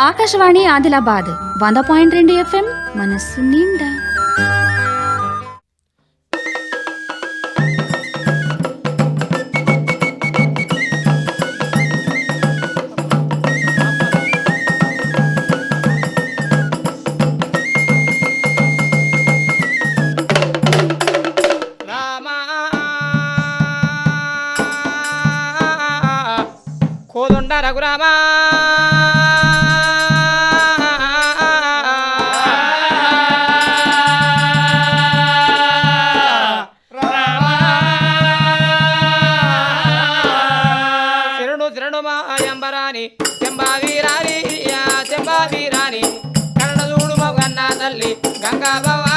ఆకాశవాణి ఆదిలాబాద్ వంద పాయింట్ రెండు ఎఫ్ఎం మనస్సు నిండా. రఘురామా. తల్లి గంగా భవాని ఆ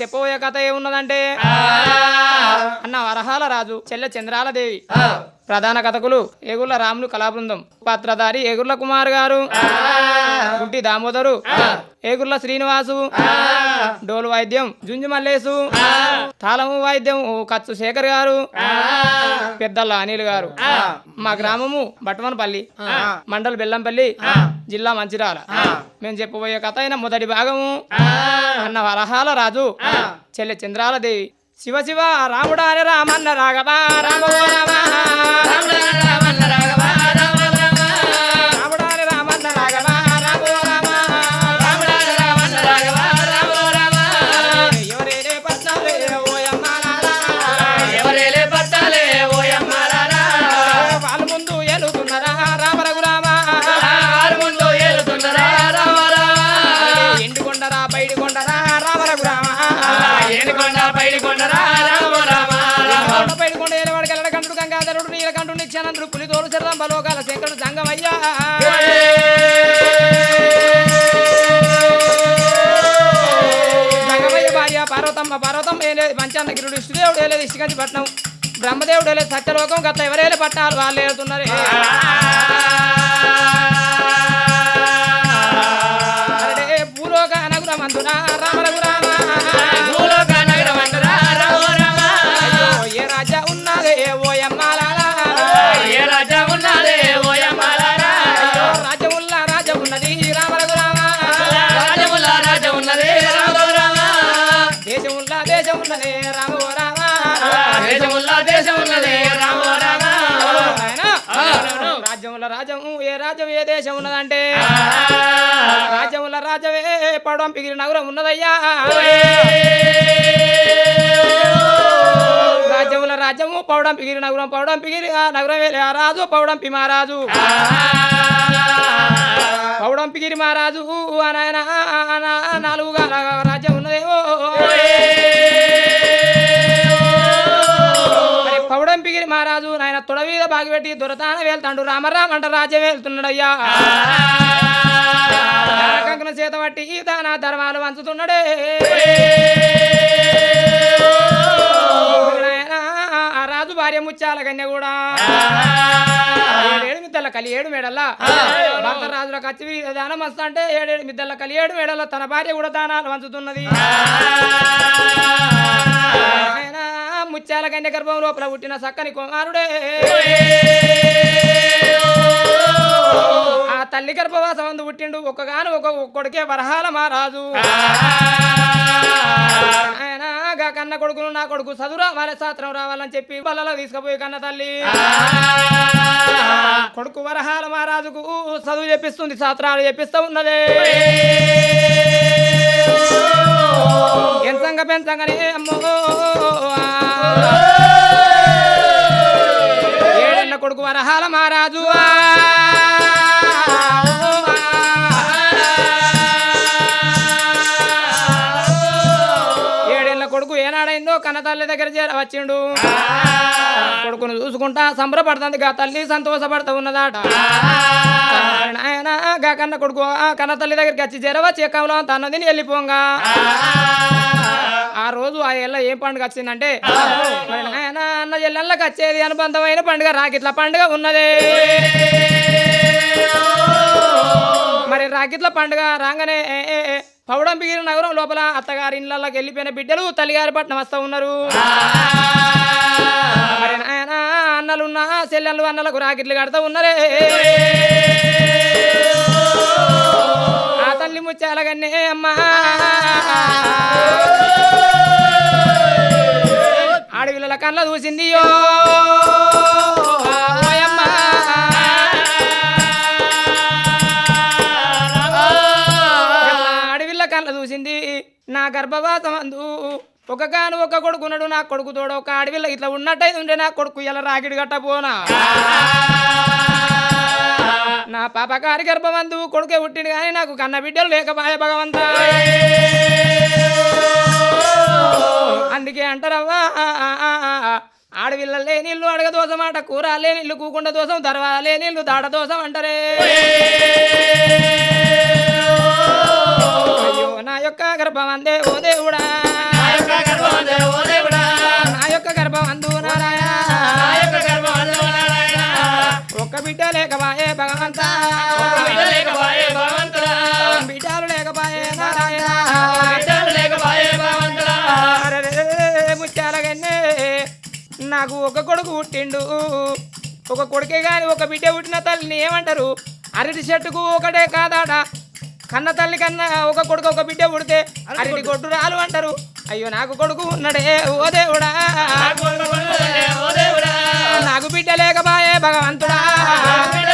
చెప్పబోయే కథ ఏమున్నదంటే? అన్న వరహాల రాజు చెల్లె చంద్రాల దేవి ప్రధాన కథకులు ఏగుర్ల రాములు కళాబృందం. పాత్రధారి ఏగుర్ల కుమార్ గారు. గుంటి దామోదరు. ఏగుర్ల శ్రీనివాసు. డోలు వాయిద్యం జుంజు మల్లేసు తాళము వాయిద్యం కచ్చు శేఖర్ గారు. పెద్దల అనిల్ గారు. మా గ్రామము బట్వనపల్లి మండల్ బెల్లంపల్లి జిల్లా మంచిర్యాల మేము చెప్పబోయే కథ అయిన మొదటి భాగము. అన్న వరహాల రాజు. చెల్లె చంద్రాల దేవి శివ శివ రాముడా అని రామన్న రాఘవ రామ రామ అని రామన్న రామ నీలకంఠుడు పులితోలు శరణం బలోకాల శంకరుడు జంగమయ్యా జంగమయ్య భార్య పార్వతమ్మ పార్వతమ్మ ఏలేదు పంచాన్న గిరుడు ఇష్టదేవుడు ఏలేదు ఇష్టగంచి పట్నం. బ్రహ్మదేవుడు ఏలేదు సత్యలోకం గత ఎవరేలే పట్టాలు వాళ్ళు ఏడుతున్నారు. నాయనా, రాజ్యముల రాజము ఏ రాజ్యం ఏ దేశం ఉన్నదంటే? రాజ్యముల రాజ్యమే పడవం పిగిరి నగరం ఉన్నదయ్యా. రాజ్యముల రాజ్యము పౌడం పిగిరి నగరం పౌడంపిగిరి ఆ నగరం వేలే ఆ రాజు పౌడంపి మహారాజు. పౌడంపిగిరి మహారాజు. ఆ నాయన నాలుగుగా రాజ్యం ఉన్నదేవో మహారాజు నాయన తొడ మీద బాగిపెట్టి దొరతాన వెళ్తాడు రామరామ అంట రాజ్యం వెళ్తున్నాడయ్యా కంకణ చేత పట్టి దాన ధర్మాలు వంచుతున్నాడే. రాజు భార్య ముత్యాల కన్య కూడా. ఏడేడు మిద్దల కలి ఏడు మేడల్లా. భర్త రాజుల కచ్చి దానం వస్తా అంటే ఏడేడు మిద్దల కలి ఏడు మేడల్లో తన భార్య కూడా దానాలు వంచుతున్నది. ముత్యాల కన్య గర్భం లోపల పుట్టిన సక్కని కుమారుడే ఆ తల్లి గర్భవాసం అందు పుట్టిండు ఒక్కగాను ఒక కొడుకే వరహాల మహారాజు. ఆయన కన్న కొడుకును నా కొడుకు చదువు రావాలి శాస్త్రం రావాలని చెప్పి బలలో తీసుకుపోయి కన్న తల్లి. కొడుకు వరహాల మహారాజుకు చదువు చెప్పిస్తుంది శాస్త్రాలు చెప్పిస్తూ ఉన్నదే. ఎంతంగా పెంచంగానే అమ్మో. ఏడన్న కొడుకు వరహాల మహారాజు. ఏడేళ్ళ కొడుకు ఏనాడైందో కన్న తల్లి దగ్గర వచ్చిండు. కొడుకును చూసుకుంటా సంబరపడుతుంది. గా తల్లి సంతోషపడుతూ ఉన్నదాట. ఆయన గా కన్న కొడుకు ఆ కన్న తల్లి దగ్గరికి వచ్చి జరవ చెక్కంలో తన్నదిని వెళ్ళిపోంగా. ఆ రోజు ఆ ఎల్ల ఏం పండుగ వచ్చిందంటే మరి అన్న ఎల్లకి వచ్చేది అనుబంధమైన పండుగ రాకిట్ల పండుగ ఉన్నదే. మరి రాకిట్ల పండుగ రాగానే పౌడంపిగిరి నగరం లోపల అత్తగారి ఇళ్ళకి వెళ్ళిపోయిన బిడ్డలు తల్లిగారి పట్నం వస్తూ ఉన్నారు. మరి నాయన అన్నలున్నా చెల్లెళ్ళు అన్నలకు రాకిట్లు కడతా ఉన్నారే. తల్లి ముచ్చాలగన్నే అమ్మా. అడవిల కళ్ళ చూసింది యో. ఓయమ్మా. కళ్ళ చూసింది. నా గర్భవాసం అందు ఒక కాను ఒక కొడుకున్నాడు నా కొడుకు తోడు ఒక అడవిలో ఇట్లా ఉన్నట్టయితే ఉండే నా కొడుకు ఇలా రాకిడి కట్టపోనా నా పాపకారి గర్భమందు కొడుకే పుట్టిండు కానీ నాకు కన్న బిడ్డలు లేకపాయ భగవంత. అందుకే అంటారవ్వా ఆడవిల్ల లేనిల్లు అడగ దోసం అట కూర లేనిల్లు కూకుండ దోసం దర్వా లేనిల్లు దాడ దోసం అంటారే. అయ్యో నా యొక్క గర్భం అందే ఓ దేవుడా. నా యొక్క గర్భం అందు లేకపాయే భగవంత. బిడ్డలు లేకపాయే నారాయణ. ముత్యాలగన్నే నాకు ఒక కొడుకు పుట్టిండు. ఒక కొడుకే గాని ఒక బిడ్డ పుట్టిన తల్లిని ఏమంటారు? అరటి చెట్టుకు ఒకటే కాదాడ కన్న తల్లి కన్నా ఒక కొడుకు ఒక బిడ్డ పుడితే అరటి కొట్టు. రాలు అంటారు. అయ్యో నాకు కొడుకు ఉన్నడే ఓ దేవుడా. నాకు బిడ్డ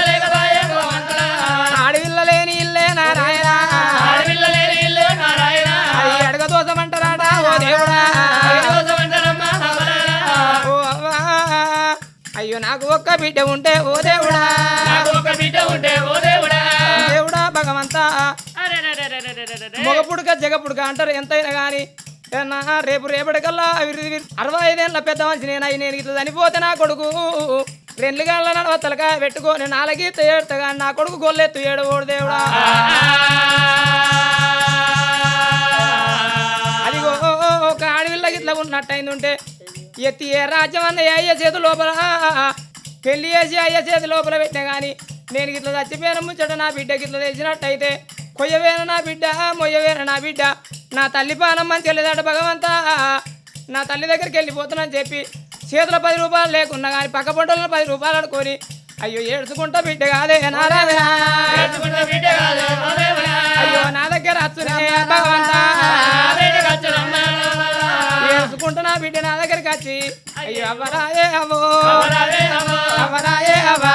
లేకపాయే భగవంతుడా. ఆడవిల్ల లేని ఇల్లే నారాయణ. అది అడగ ఓ దేవుడా. ఓ అవ్వా. అయ్యో నాకు ఒక్క బిడ్డ ఉంటే ఓ దేవుడా. దేవుడా భగవంతా. మగ జగపుడుక జగ అంటారు ఎంతైనా గాని. రేపు రేపటికల్లా విరిది అరవై ఐదేళ్ళ పెద్ద మనిషి నేను నేను ఇట్లా చనిపోతే నా కొడుకు. రెండు గంటల నడవ తలకాయ నేను నాలుగీత ఏడుతా నా కొడుకు గొల్లెత్తు ఏడవోడు దేవుడా. అదిగో ఒక అడవిళ్ళకి ఇట్లా ఉన్నట్టయింది ఉంటే ఎత్తి ఏ రాజ్యం అన్న అయ్యే చేతి లోపల. పెళ్ళి చేసి అయ్యే చేతి లోపల పెట్టినా కానీ నేను ఇట్లా చచ్చిపోయిన ముచ్చట నా బిడ్డకి ఇట్లా తెలిసినట్టయితే కొయ్యవేన నా బిడ్డ మొయ్యవేన నా బిడ్డ. నా తల్లి పానం మంచి లేదట భగవంతా. నా తల్లి దగ్గరికి వెళ్ళిపోతున్నాను చెప్పి చేతుల పది రూపాయలు లేకున్నా కానీ పక్క పొంటలో పది రూపాయలు అనుకొని అయ్యో ఏడ్చుకుంటా బిడ్డ కాదే నారాయణ అయ్యో నా దగ్గర అచ్చునే భగవంతా. ఏడ్చుకుంటున్నా బిడ్డ నా దగ్గరికి వచ్చి అయ్యో అవ్వరాయే అవ్వో. అవ్వరాయే అవ్వా.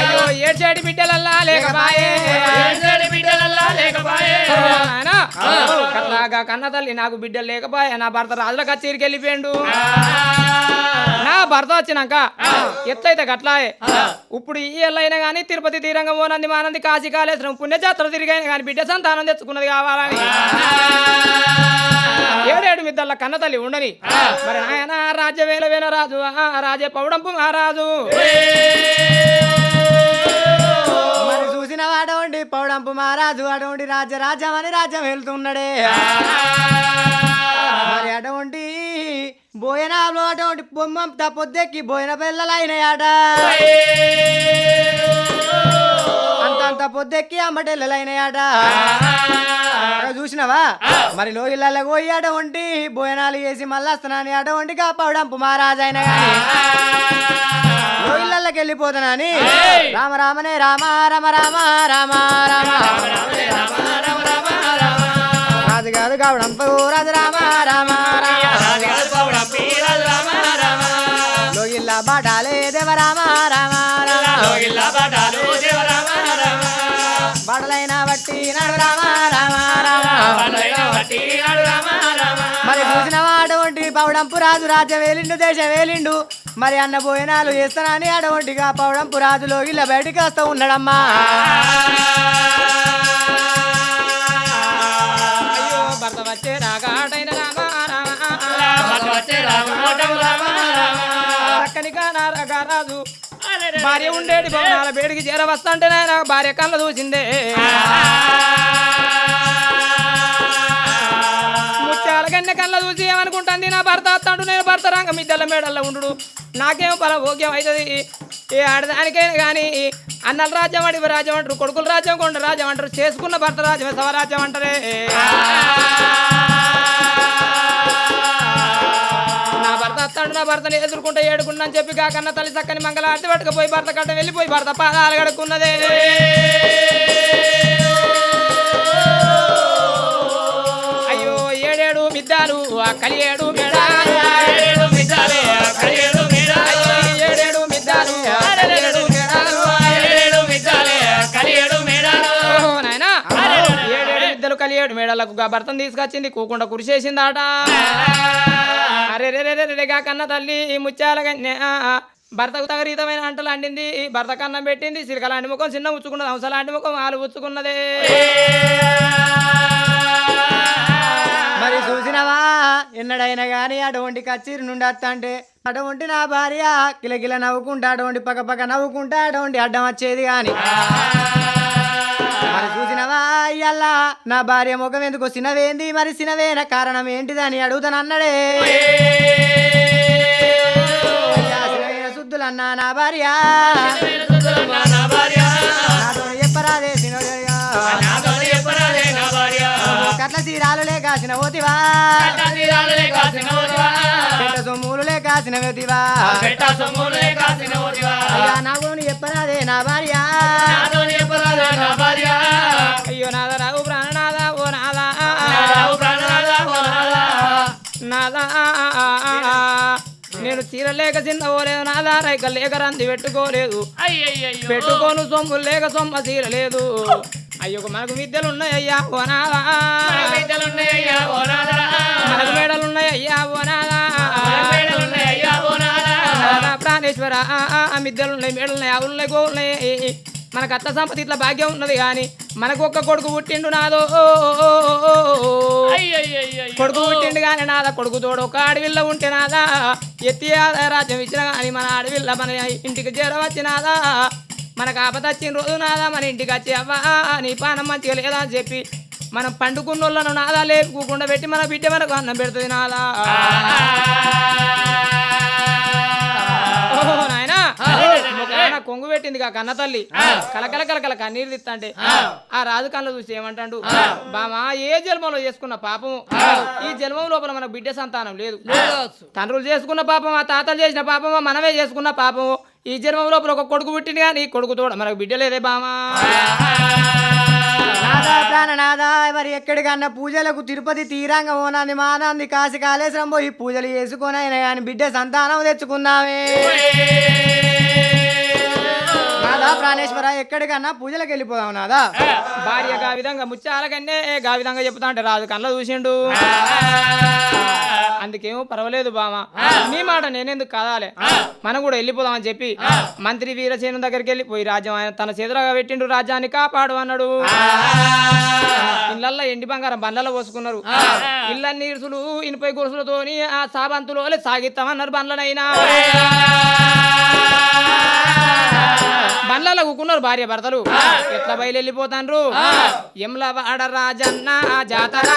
అయ్యో ఏడ్చేటి బిడ్డలల్లా లేకపాయే. కట్లాగా కన్న తల్లి నాకు బిడ్డలు లేకపాయే. నా భర్త రాజుల కచేరికి వెళ్ళిపోయిండు. నా భర్త వచ్చినాక ఎట్లయితే గట్లాయే ఇప్పుడు ఈ ఎల్లైనా గానీ తిరుపతి తీరంగం ఓనంది మానంది కాశీ కాళేశ్వరం పుణ్యజాత్ర తిరిగైన కానీ బిడ్డ సంతానం తెచ్చుకున్నది కావాలని. ఏడేడు మిద్దల్ల కన్న తల్లి ఉండని. మరి నాయన రాజ్య వేల వేల రాజు ఆ రాజే పౌడంపు మహారాజు. ఆడవండి పౌడంపు మహారాజు రాజ రాజ్యరాజ్యం అని రాజ్యం వెళ్తున్నాడే. మరి అటువంటి బోయనాలో అటువంటి బొమ్మ పొద్దెక్కి బోయన పిల్లలైనాయట అంతంత పొద్దెక్కి అమ్మటెల్లలైనాయట అక్కడ చూసినావా? మరి లోయలలో పోయి అటువంటి భోజనాలు వేసి మళ్ళీ వస్తున్నాను అటువంటి పౌడంపు మహారాజు అయినా కానీ లోహిళ్ళకి వెళ్ళిపోతానని రామ రామనే రామ రామ రామ రామ రామ. రాజు కాదు కావడంపు రాజు రామ రామ రామ. లోగిల్ల బాటాలే దేవ రామ రామ రామ. బాటలైన రామ రామ రామ మరి చూసిన అటువంటి పౌడంపు రాజు రాజ్యం వేలిండు దేశం వేలిండు. మరి అన్న భోజనాలు చేస్తానని అటువంటిగా పౌడంపు రాజు లోగిల్ల బయటికి వస్తూ ఉన్నాడమ్మా. భర్త వచ్చే రాగాటైన రామ భార్య ఉండేటి భవనాల బేడికి చేర వస్తుంటే నాయన భార్య కళ్ళ చూసిందే. ముత్యాల కన్నె కళ్ళ చూసి ఏమనుకుంటుంది? నా భర్త అత్తాడు నేను భర్త రంగ మిద్దెల మేడల్లో ఉండు నాకేం పల భోగ్యం అవుతుంది ఏ ఆడదానికైనా కానీ అన్నల రాజ్యం అడివి రాజ్యం అంటారు కొడుకుల రాజ్యం కొండ రాజ్యం అంటారు చేసుకున్న భర్త రాజ్యం సవరాజ్యం అంటారే. వస్తాడు నా భర్తని ఎదుర్కొంటే ఏడుకున్నా అని చెప్పి కాకన్న తల్లి చక్కని మంగళారతి పట్టుకపోయి భర్త కట్ట వెళ్ళిపోయి భర్త పాదాలు గడుకున్నదే అయ్యో ఏడేడు మిద్దాలు ఆ కలియేడు మెడాలు మిద్దాలు ఆ కలియేడు ఏడు మేడలకు గా భర్తను తీసుకొచ్చింది కూకుండా కురిసేసిందాట అరే రే రే రే కన్న తల్లి ఈ ముత్యాల భర్తకు తగరీతమైన అంటలు అండింది భర్త కన్నం పెట్టింది సిరికలాంటి ముఖం చిన్న ఉచ్చుకున్నది హంసలాంటి ముఖం ఆలు ఉచ్చుకున్నదే. మరి చూసినవా? ఎన్నడైనా గాని అటువంటి కచ్చీరి నుండి అత్తంటే అటువంటి నా భార్య కిలకిల నవ్వుకుంటా అటువంటి పక్క పక్క నవ్వుకుంటా అటువంటి అడ్డం వచ్చేది కానీ అయ్యల్లా నా భార్య ముఖం ఎందుకు సినవేంది? మరి సినవేన కారణం ఏంటిదని అడుగుతాను అన్నడే శుద్ధులన్నా నా భార్య. చెప్పరాదే కట్ల తీరాలు లేకాసిన ఓతివా. పెట్ట సొమ్ములు లేకాసిన వెతివా. అయ్యా నాకు చెప్పరాదే నా భార్య. అయ్యో నాద. రావు ప్రాణనాద ఓ నాదా. నాదా. నేను చీర లేక చిన్న పోలేదు నాదా రైక లేక రంది పెట్టుకోలేదు. పెట్టుకోను సొమ్ము లేక సొమ్మ చీర లేదు అయ్యో మనకు విద్యలు ఉన్నాయి అయ్యా ఓ నాదా. మనకు మేడలు ఉన్నాయి అయ్యా ఓ నాదా. నాదా ప్రాణేశ్వర మిద్దెలు ఉన్నాయి మేడలు ఉన్నాయి మనకు అత్త సంపత్తి ఇట్లా భాగ్యం ఉన్నది కానీ మనకు ఒక్క కొడుకు పుట్టిండు నాదో. కొడుకు పుట్టిండు కానీ నాదా. కొడుకు తోడు ఒక అడవిల్ల ఉంటే నాదా. ఎత్తి రాజ్యం ఇచ్చిన కానీ మన అడవిల్ల మన ఇంటికి చేరవచ్చి నాదా. మనకు ఆపద వచ్చిన రోజు నాదా. మన ఇంటికి వచ్చి అవ్వా నీ పానం మంచిగా లేదా అని చెప్పి మనం పండుకున్నోళ్ళను నాదా. లేపుకోకుండా పెట్టి మన బిడ్డ మనకు అన్నం పెడుతుంది నాదా. కొంగు పెట్టింది కా కన్న తల్లి. కలకల కలకల కన్నీరు తిత్తంటే. ఆ. రాజు కళ్ళు చూసి ఏమంటాడు? బామా ఏ జన్మలో చేసుకున్న పాపము? ఈ జన్మం లోపల మనకు బిడ్డ సంతానం లేదు. తండ్రులు చేసుకున్న పాపం ఆ తాతలు చేసిన పాపమో మనమే చేసుకున్న పాపము? ఈ జన్మం లోపల ఒక కొడుకు పుట్టింది కానీ కొడుకు తోడ మనకు బిడ్డ లేదే బామా. నాదా ప్రాణనాదా మరి ఎక్కడికన్నా పూజలకు తిరుపతి తీరంగ ఓనాంది మానాంది కాశీ కాళేశ్వరం పోయి పూజలు చేసుకొనైనా కానీ బిడ్డ సంతానం తెచ్చుకుందామే. నాదా ప్రాణేశ్వర ఎక్కడికన్నా పూజలకు వెళ్ళిపోదాం నాదా? భార్య గా విధంగా ముత్యాల కన్నే గా విధంగా చెప్తా అంటే రాజు కళ్ళ చూసిండు. అందుకేమో పర్వాలేదు బామ నీ మాట నేనెందుకు కదాలే? మనం కూడా వెళ్ళిపోదామని చెప్పి మంత్రి వీరసేను దగ్గరికి వెళ్ళిపోయి రాజ్యం ఆయన తన చేతులుగా పెట్టిండు రాజ్యాన్ని కాపాడు అన్నాడు. ఇళ్ళల్లో ఎండి బంగారం బండ్లలో పోసుకున్నారు. ఇళ్ళన్ని ఇరుసులు ఇనుపై గొలుసులతోని ఆ సాబంతులు సాగిస్తామన్నారు బండ్లనైనా. బండ్లలో కూకున్నారు భార్య భర్తలు. ఎట్లా బయలుపోతాండ్రు ఎమ్ల వాడ రాజన్న జాతర.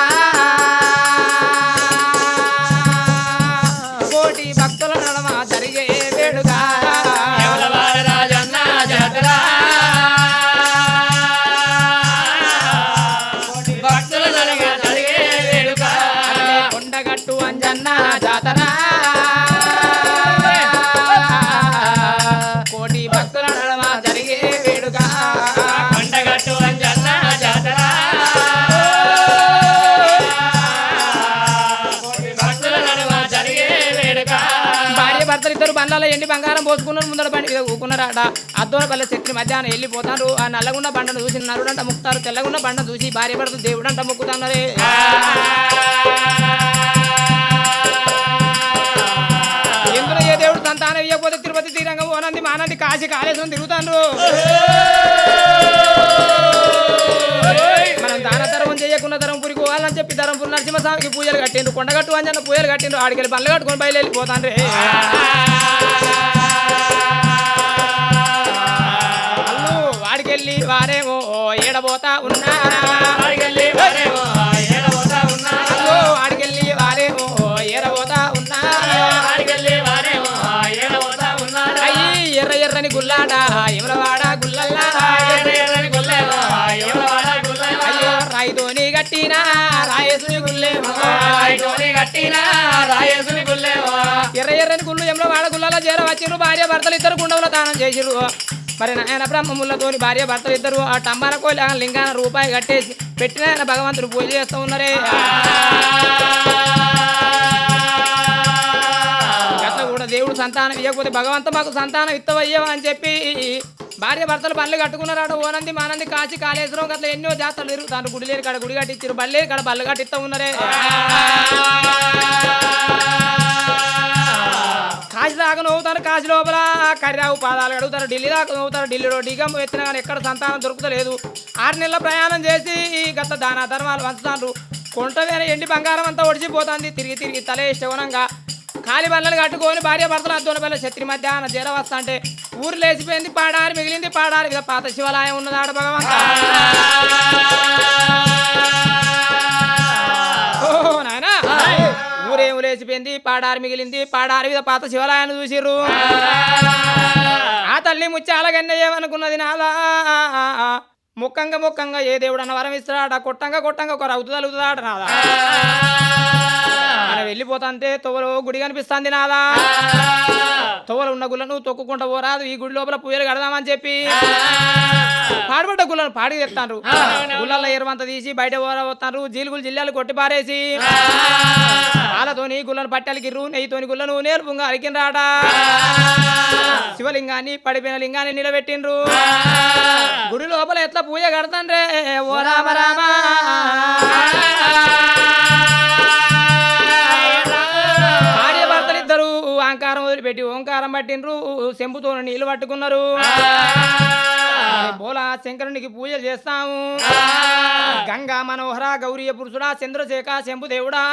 బండ్లలో ఎండి బంగారం పోసుకున్నారు ముందర బండి మీద ఊకున్నారట అద్దోన పల్లె శక్తి మధ్యాహ్నం వెళ్ళిపోతారు. ఆ నల్లగున్న బండను చూసి నరుడంట ముక్తారు తెల్లగున్న బండ చూసి భార్య భర్తలు దేవుడంట ముక్కుతానరే ఎందులో ఏ దేవుడు సంతానం ఇవ్వకపోతే తిరుపతి తీరంగం ఓనంది మానంది కాశీ కాళేశ్వరం తిరుగుతాండ్రు. మనం దాన ధర్మం చేయకుండా ధర్మపురికి పోవాలని చెప్పి ధరంపూర్ నరసింహస్వామికి పూజలు కట్టిండ్రు. కొండగట్టు అంజన్న పూజలు కట్టిండ్రు. ఆడికెళ్ళి పళ్ళు కట్టుకొని బయలుపోతాండ్రే అల్లు వాడికెళ్ళి వారేమో ఏడబోతా ఉన్నారా? వారేమో అయ్యి ఎర్ర ఎర్రని గుల్లాడ ఎమలవాడ గుల్లల్లా? అయ్యో రాయితోని కట్టినా రాయేసుని గుల్లేమో ఎర్ర ఎర్రని గుళ్ళు ఎమల వాడ గుల్లలో చేర వచ్చిర్రు భార్య భర్తలు ఇద్దరు గుండవుల దానం చేసిర్రు. మరి నాయన బ్రహ్మములతోని భార్య భర్తలు ఇద్దరు ఆ టంబాల కోయిల లింగాన రూపాయి కట్టేసి పెట్టిన ఆయన భగవంతుడు పూజ చేస్తూ ఉన్నారే. అట్లా కూడా దేవుడు సంతానం ఇవ్వకపోతే భగవంతు మాకు సంతానం ఇత్తవయ్యవా అని చెప్పి భార్య భర్తలు బండ్లు కట్టుకున్నారట. ఓనంది మానంది కాశీ కాళేశ్వరం గట్ల ఎన్నో జాతరలు తిరుగుతాను గుడి లేని కాడ గుడి కట్టించారు బల్లి కాడ బళ్ళు కట్టిస్తా ఉన్నారే. కాశీ దాకా నవ్వుతారు కాశీ లోపల కర్రావు పాదాలు అడుగుతారు ఢిల్లీ దాకా నవ్వుతారు ఢిల్లీలో డిగం ఎత్తిన కానీ ఎక్కడ సంతానం దొరుకుతలేదు. ఆరు నెలల ప్రయాణం చేసి గత దాన ధర్మాలు వంచుతారు కొంట వేరే ఎండి బంగారం అంతా ఒడిచిపోతుంది తిరిగి తిరిగి తలే ఇష్టవనంగా కాలి బల్లలు కట్టుకొని భార్య భర్తలు అద్దోన పిల్ల శత్రి మధ్యాహ్నం చేర వస్తా అంటే ఊరు లేచిపోయింది పాడారి మిగిలింది పాడారి. పాత శివాలయం ఉన్నదాడ భగవంత. ఊరేం పాడారు మిగిలింది పాడారు మీద పాత శివాలయాన్ని చూసిర్రు. ఆ తల్లి ముచ్చాల గన్నె ఏమనుకున్నది నాదా ముక్కంగా ముక్కంగా ఏ దేవుడు అన్న వరం ఇస్తాడా? కొట్టంగా కొట్టంగా ఒక రౌతు తలుగుతాడ నాదా మనం వెళ్ళిపోతాంటే తొవలో గుడి కనిపిస్తుంది నాదా తొవలు ఉన్న గుళ్ళను తొక్కుకుంటా పోరాదు ఈ గుడి లోపల పూజలు కడదామని చెప్పి. పాడుబడ్డ గుళ్ళను పాడి చెప్తారు గుళ్ళల్లో ఎరువంత తీసి బయట పోతారు జీలుగులు జిల్లాలు కొట్టి పారేసి. పాలతోని గుళ్ళను పట్టెలకిర్రు నెయ్యితోని గుళ్ళను నేర్పుంగా అలికినరాట శివలింగాన్ని పడిపోయిన లింగాన్ని నిలబెట్టిండ్రు. గుడి లోపల ఎట్లా పూజ కడతాండ్రే? ఓ రామ రామ. వదిలిపెట్టి ఓంకారం పట్టిండ్రు చెంబుతో నీళ్ళు పట్టుకున్నారు. బోలా శంకరునికి పూజలు చేస్తాము. గంగా మనోహర గౌరీయ పురుషుడా చంద్రశేఖ శంభు దేవుడా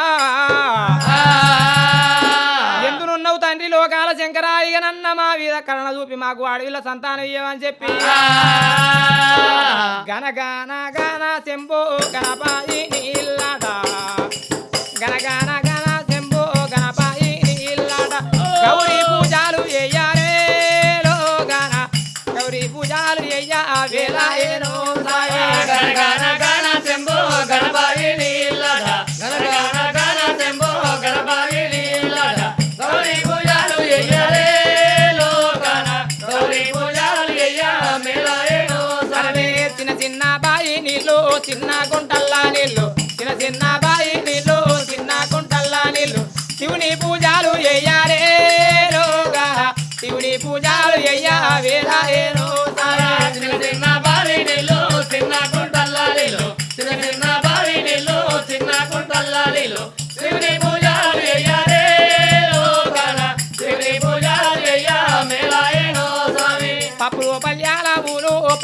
ఎందునున్నవు తండ్రి లోకాల శంకర? ఇక నన్న మా వీధ కరణ చూపి మాకు అడవిల సంతానం ఇయ్యమని చెప్పి. గన గన గన శంభో గణపాయి నీళ్ళట. గన గన గౌరీ పూజలు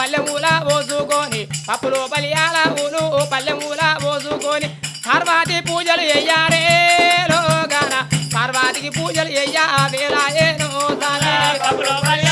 ఊలు పోసుకొని పప్పులు బలియాల ఊను పల్లెమూల పోసుకొని పార్వతి పూజలు ఎయ్యారే లోగాన పార్వతికి పూజలు ఎయ్యా వేలాయేనో సాలా పప్పులో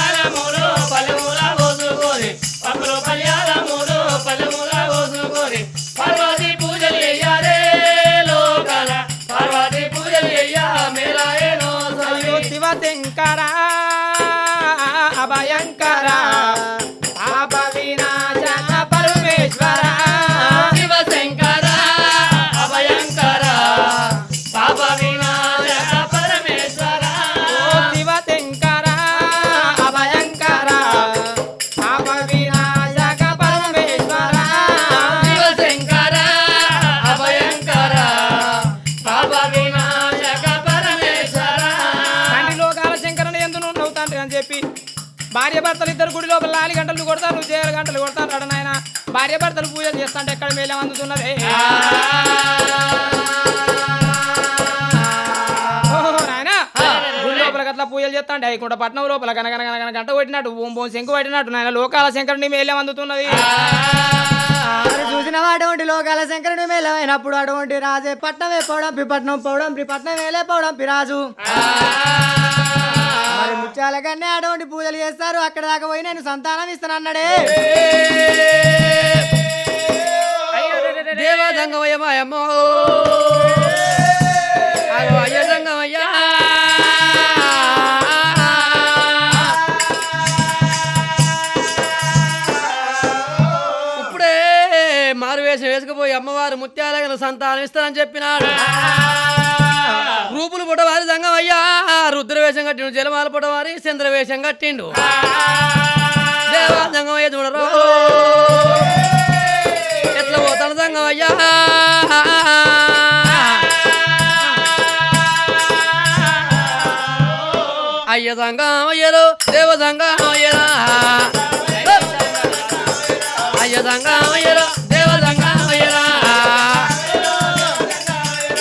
చేస్తాంటే ఎక్కడ మేలే అందుతున్నదే? గట్ల పూజలు చేస్తాంటే అయికుంట పట్నం లోపల కనగన కనగన గంట కొట్టినట్టు ఓం బోం శంకు పట్టినట్టు నాయన. లోకాల శంకరుని మేలే అందుతున్నది. మరి చూసినవా? అటువంటి లోకాల శంకరుడు మేలమైనప్పుడు అటువంటి రాజే పట్నమే పౌడంపి పట్నం పౌడంపి పట్నం వేలే పౌడంపి రాజు. మరి ముత్యాల కన్నే అటువంటి పూజలు చేస్తారు. అక్కడ దాకా పోయి నేను సంతానం ఇస్తానన్నాడే. దేవదంగమయమయమో అయ్య దంగమయ్యా ఇప్పుడే మారువేషం వేసుకుపోయి అమ్మవారు ముత్యాలగన సంతానం ఇస్తానని చెప్పినాడు. రూపులు పుట్టవారి సంగమయ్యా. రుద్రవేషం కట్టిండు జలమాల పుట్టవారి చంద్రవేషం కట్టిండు. దేవా సంగమయ్య చూడరు.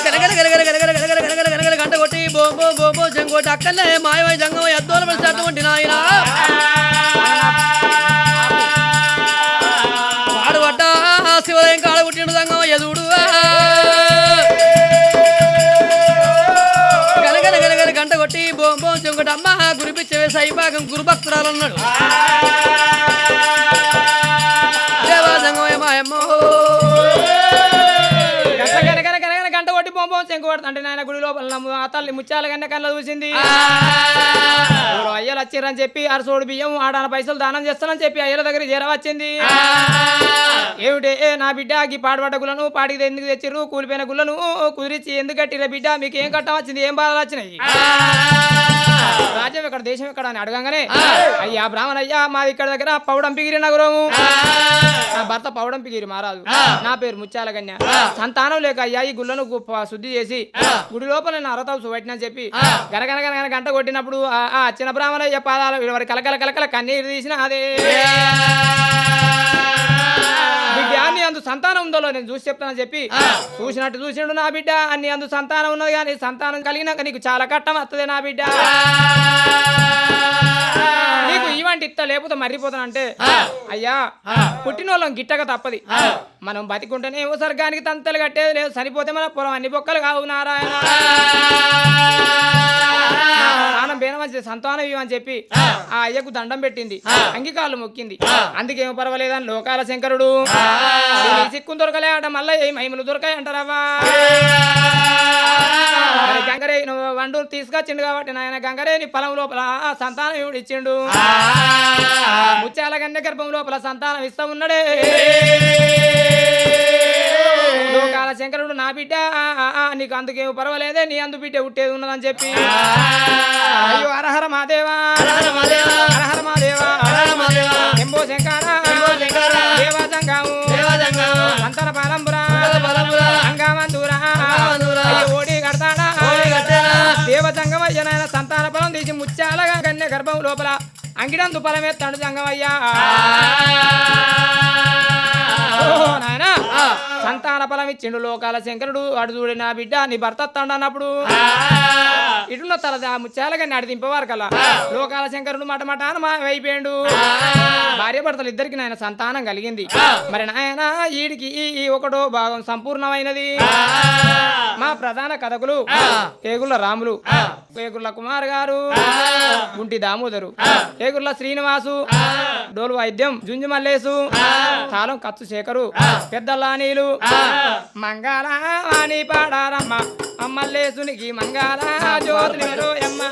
గలగల గలగల గలగల గలగల గలగల గంట కొట్టి బోంబో బోంబో చెంగోటి అక్కలే మాయమై గురిపిచ్చవే గురుభక్తురాలు అన్నాడు గంట కొట్టి బొమ్మ శంకు పడుతుంటే నాయన గుడి లోపల ఆ తల్లి ముత్యాల గన్న కళ్ళ చూసింది. అయ్యలు వచ్చిర్రని చెప్పి అరసోడు బియ్యం ఆడాన పైసలు దానం చేస్తానని చెప్పి అయ్యల దగ్గర చేరవచ్చింది. ఏమిటే? నా బిడ్డ గీ పాడుపడ్డ గుళ్ళను పాడికి ఎందుకు తెచ్చిర్రు? కూలిపోయిన గుళ్ళను కుదిరించి ఎందుకు కట్టిర్ర బిడ్డ? మీకు ఏం కట్టం వచ్చింది? ఏం బాధలు వచ్చినాయి? రాజ్యం ఎక్కడ దేశం ఎక్కడ అని అడగంగానే అయ్యా బ్రాహ్మణ అయ్యా మాది ఇక్కడ దగ్గర పౌడంపిగిరి నగరము. నా భర్త పౌడంపిగిరి మహారాజు. నా పేరు ముత్యాల కన్య. సంతానం లేక అయ్యా ఈ గుళ్ళను శుద్ధి చేసి గుడి లోపల నేను అరతావు పెట్టినని చెప్పి గనగన గనగన గంట కొట్టినప్పుడు ఆ చిన్న బ్రాహ్మణ పాదాలు వారి కలకల కలకల కన్నీరు తీసిన అందు. సంతానం ఉందో నేను చూసి చెప్తానని చెప్పి చూసినట్టు చూసిండు నా బిడ్డ అన్ని అందు సంతానం ఉన్నది కానీ సంతానం కలిగినాక నీకు చాలా కట్టం వస్తుంది నా బిడ్డ. ఇవంటి ఇత్త లేకపోతే మర్రిపోతానంటే అయ్యా పుట్టిన వాళ్ళం గిట్టక తప్పది. మనం బతికుంటేనే ఏమో స్వర్గానికి తంతలు కట్టేది లేదు. చనిపోతే మన పొలం అన్ని బొక్కలు కావు నారాయణ. బేనమని సంతానం ఇవ్వని చెప్పి ఆ. అయ్యకు దండం పెట్టింది. అంగికాలు మొక్కింది. అందుకేమో పర్వాలేదని లోకాల శంకరుడు. "ఈ సిక్కు దొరకలే ఆట మళ్ళీ ఏ మహిమలు దొరకాయి అంటారవ్వా. గంగరే వండు తీసుకొచ్చిండు కాబట్టి నాయన గంగరే నీ పొలం లోపల సంతానం ఇవిడు ఇచ్చిండు. ముత్యాల గన్య గర్భం లోపల సంతానం ఇస్తా ఉన్నాడే. లోకాల శంకరుడు నా బిడ్డ నీకు అందుకేం పర్వాలేదే నీ అందు బిడ్డ ఉట్టేది ఉన్నదని చెప్పి. అయ్యో అరహర మాదేవా అరహర మాదేవా అరహర ఎంబో శంకర. ఓడి ముచ్చాలగా గర్భం లోపల అంగిడం దుపలమే తండు జంగమయ్యా నాయనా. సంతాన ఫలం ఇచ్చిండు లోకాల శంకరుడు. అడు చూడు నా బిడ్డ నీ భర్త వస్తాడు ఇటున్న తల ఆ ముత్యాలగా నాటి దింపవారు కల లోకాల శంకరుడు మాట మాట అయిపోయాడు భార్య భర్తలు ఇద్దరికి నాయన సంతానం కలిగింది. మరి నాయన ఈడికి ఈ ఈ ఒకటో భాగం సంపూర్ణమైనది. మా ప్రధాన కథకులు ఏగుళ్ళ రాములు ఏగుళ్ళ కుమార్ గారు గుంటి దామోదరు ఏగుళ్ళ శ్రీనివాసు డోలు వైద్యం జుంజు మల్లేసు తాళం కచ్చు శేఖరు పెద్దల్లా నీలు మంగళ వాణి పాడారమ్మ అమ్మల్లేసునికి మంగళ జ్యోతులు వెలుయమ్మ.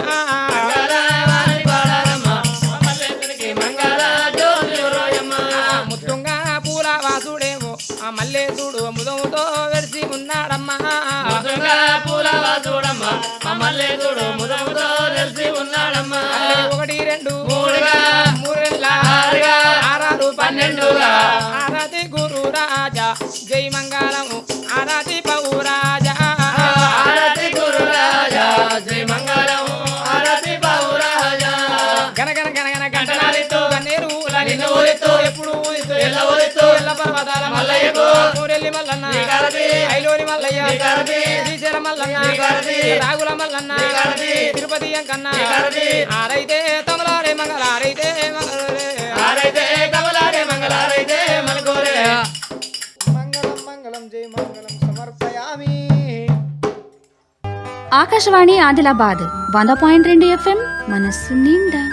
ముత్తుంగా పూల వాసుడేమో ఆ మల్లేసుడు ముదముతో వెరిసి ఉన్నాడమ్మా ఒకటి రెండు మూడుగా, మూడుగా ఆరారు పన్నెండుగా, ఆరాది గురు రాజా జై మంగళ మల్లయ్యకు, మూరెల్లి మల్లన్న. ఐలోని మల్లయ్య. శ్రీశైల మల్లన్న. రాగుల మల్లన్న. తిరుపతి అంకన్న. ఆరైతే తమలారే మంగళ ఆరైతే మంగళరే. ఆరైతే కమలారే మంగళారైతే మనకోరే మంగళం మంగళం జై మంగళం సమర్పయామి. ఆకాశవాణి ఆదిలాబాద్ వంద పాయింట్ రెండు ఎఫ్ఎం మనస్సు నిండా.